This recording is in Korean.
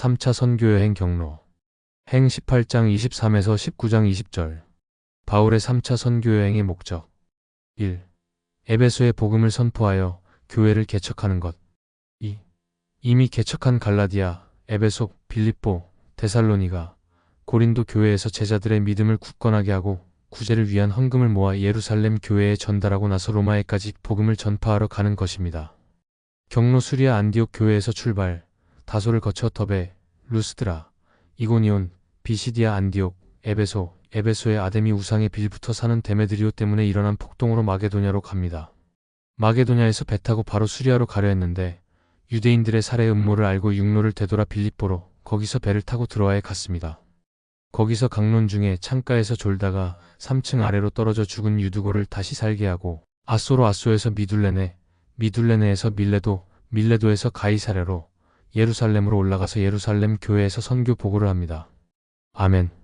3차 선교여행 경로 행 18장 23에서 19장 20절 바울의 3차 선교여행의 목적 1. 에베소의 복음을 선포하여 교회를 개척하는 것 2. 이미 개척한 갈라디아, 에베소, 빌립보, 데살로니가, 고린도 교회에서 제자들의 믿음을 굳건하게 하고 구제를 위한 헌금을 모아 예루살렘 교회에 전달하고 나서 로마에까지 복음을 전파하러 가는 것입니다. 경로 수리아 안디옥 교회에서 출발, 다소를 거쳐 더베, 루스드라, 이고니온, 비시디아 안디옥, 에베소, 에베소의 아데미 우상의 빌부터 사는 데메드리오 때문에 일어난 폭동으로 마게도냐로 갑니다. 마게도냐에서 배 타고 바로 수리아로 가려 했는데 유대인들의 살해 음모를 알고 육로를 되돌아 빌립보로 거기서 배를 타고 들어와야 갔습니다. 거기서 강론 중에 창가에서 졸다가 3층 아래로 떨어져 죽은 유두고를 다시 살게 하고 아소로 아소에서 미둘레네, 미둘레네에서 밀레도, 밀레도에서 가이사레로 예루살렘으로 올라가서 예루살렘 교회에서 선교 보고를 합니다. 아멘.